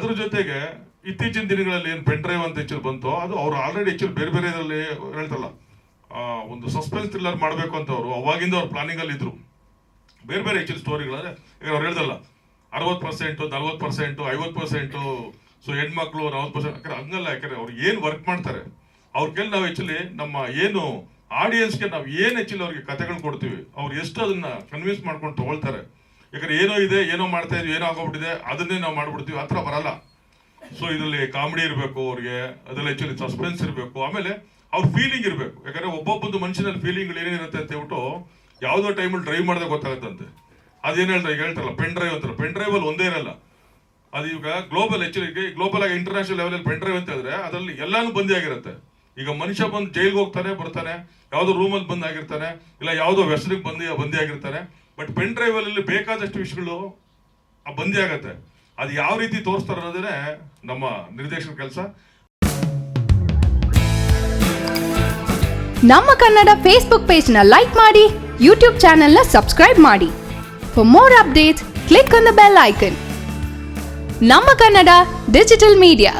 ಅದ್ರ ಜೊತೆಗೆ ಇತ್ತೀಚಿನ ದಿನಗಳಲ್ಲಿ ಏನು ಪೆನ್ ಡ್ರೈವ್ ಅಂತ ಹೆಚ್ಚು ಬಂತು, ಅದು ಅವ್ರು ಆಲ್ರೆಡಿ ಹೆಚ್ಚು ಬೇರೆ ಬೇರೆ ಇದರಲ್ಲಿ ಹೇಳ್ತಲ್ಲ ಒಂದು ಸಸ್ಪೆನ್ಸ್ ಥ್ರಿಲ್ಲರ್ ಮಾಡಬೇಕು ಅಂತ ಅವರು, ಅವಾಗಿಂದ ಅವ್ರು ಪ್ಲಾನಿಂಗ್ ಅಲ್ಲಿ ಇದ್ರು. ಬೇರೆ ಬೇರೆ ಹೆಚ್ಚು ಸ್ಟೋರಿಗಳಂದ್ರೆ ಈಗ ಅವ್ರು ಹೇಳ್ದಲ್ಲ, ಅರವತ್ತು ಪರ್ಸೆಂಟು ನಲ್ವತ್ತು ಪರ್ಸೆಂಟು ಐವತ್ತು ಪರ್ಸೆಂಟು ಸೊ ಹೆಣ್ಮಕ್ಳು ನಲ್ವತ್ತು ಪರ್ಸೆಂಟ್ ಯಾಕಂದ್ರೆ ಹಂಗಲ್ಲ, ಯಾಕಂದ್ರೆ ಅವ್ರು ಏನು ವರ್ಕ್ ಮಾಡ್ತಾರೆ, ಅವ್ರ ನಾವು ಹೆಚ್ಚಲಿ ನಮ್ಮ ಏನು ಆಡಿಯನ್ಸ್ಗೆ ನಾವು ಏನು ಹೆಚ್ಚಲಿ ಅವ್ರಿಗೆ ಕಥೆಗಳು ಕೊಡ್ತೀವಿ, ಅವ್ರು ಎಷ್ಟು ಅದನ್ನ ಕನ್ವಿನ್ಸ್ ಮಾಡ್ಕೊಂಡು ತಗೊಳ್ತಾರೆ ಯಾಕಂದ್ರೆ ಏನೋ ಇದೆ, ಏನೋ ಮಾಡ್ತಾ ಇದ್ದೀವಿ ಏನೋ ಆಗೋಗ್ಬಿಟ್ಟಿದೆ, ಅದನ್ನೇ ನಾವು ಮಾಡ್ಬಿಡ್ತೀವಿ, ಆ ಬರಲ್ಲ. ಸೊ ಇದರಲ್ಲಿ ಕಾಮಿಡಿ ಇರಬೇಕು ಅವ್ರಿಗೆ, ಅದರಲ್ಲಿ ಆಕ್ಚುಲಿ ಸಸ್ಪೆನ್ಸ್ ಇರಬೇಕು, ಆಮೇಲೆ ಅವ್ರ ಫೀಲಿಂಗ್ ಇರಬೇಕು. ಯಾಕಂದ್ರೆ ಒಬ್ಬೊಬ್ಬೊಂದು ಮನುಷ್ಯನಲ್ಲಿ ಫೀಲಿಂಗ್ ಏನೇನಿರುತ್ತೆ ಅಂತ ಹೇಳ್ಬಿಟ್ಟು ಯಾವುದೋ ಟೈಮಲ್ಲಿ ಡ್ರೈವ್ ಮಾಡಿದಾಗ ಗೊತ್ತಾಗುತ್ತಂತೆ. ಅದೇನು ಹೇಳ್ತಾರೆ, ಈಗ ಹೇಳ್ತಾರಲ್ಲ ಪೆನ್ ಡ್ರೈವ್ ಅಂತಾರೆ ಪೆನ್ ಡ್ರೈವ್ ಅಲ್ಲಿ ಒಂದೇ ಇರಲ್ಲ. ಅದು ಈಗ ಗ್ಲೋಬಲ್ ಆಕ್ಚುಲಿ ಗ್ಲೋಬಲ್ ಆಗಿ ಇಂಟರ್ನ್ಯಾಷನಲ್ ಲೆವೆಲ್ ಪೆನ್ ಡ್ರೈವ್ ಅಂತ ಹೇಳಿದ್ರೆ ಅದರಲ್ಲಿ ಎಲ್ಲಾನು ಬಂದಿ ಆಗಿರುತ್ತೆ. ಈಗ ಮನುಷ್ಯ ಬಂದು ಜೈಲ್ಗೆ ಹೋಗ್ತಾನೆ, ಬರ್ತಾನೆ, ಯಾವುದೋ ರೂಮಲ್ಲಿ ಬಂದಾಗಿರ್ತಾನೆ ಇಲ್ಲ ಯಾವುದೋ ವ್ಯಸನಕ್ಕೆ ಬಂದು, ಬಂದಿ ಆಗಿರ್ತಾನೆ. ಬಟ್ ಪೆನ್ ಡ್ರೈವ್ ಅಲ್ಲಿ ಬೇಕಾದಷ್ಟು ವಿಷಯಗಳು ಬಂದಿ ಆಗತ್ತೆ. ಅದು ಯಾವ ರೀತಿ ತೋರಿಸ್ತಾರೆ ಅನ್ನೋದೇ ನಮ್ಮ ನಿರ್ದೇಶಕರ ಕೆಲಸ. ನಮ್ಮ ಕನ್ನಡ ಫೇಸ್ಬುಕ್ ಪೇಜ್ನ ಲೈಕ್ ಮಾಡಿ ಯೂಟ್ಯೂಬ್ ಚಾನೆಲ್ನ ಸಬ್ಸ್ಕ್ರೈಬ್ ಮಾಡಿ. For more updates click on the bell icon ನಮ್ಮ ಕನ್ನಡ ಡಿಜಿಟಲ್ ಮೀಡಿಯಾ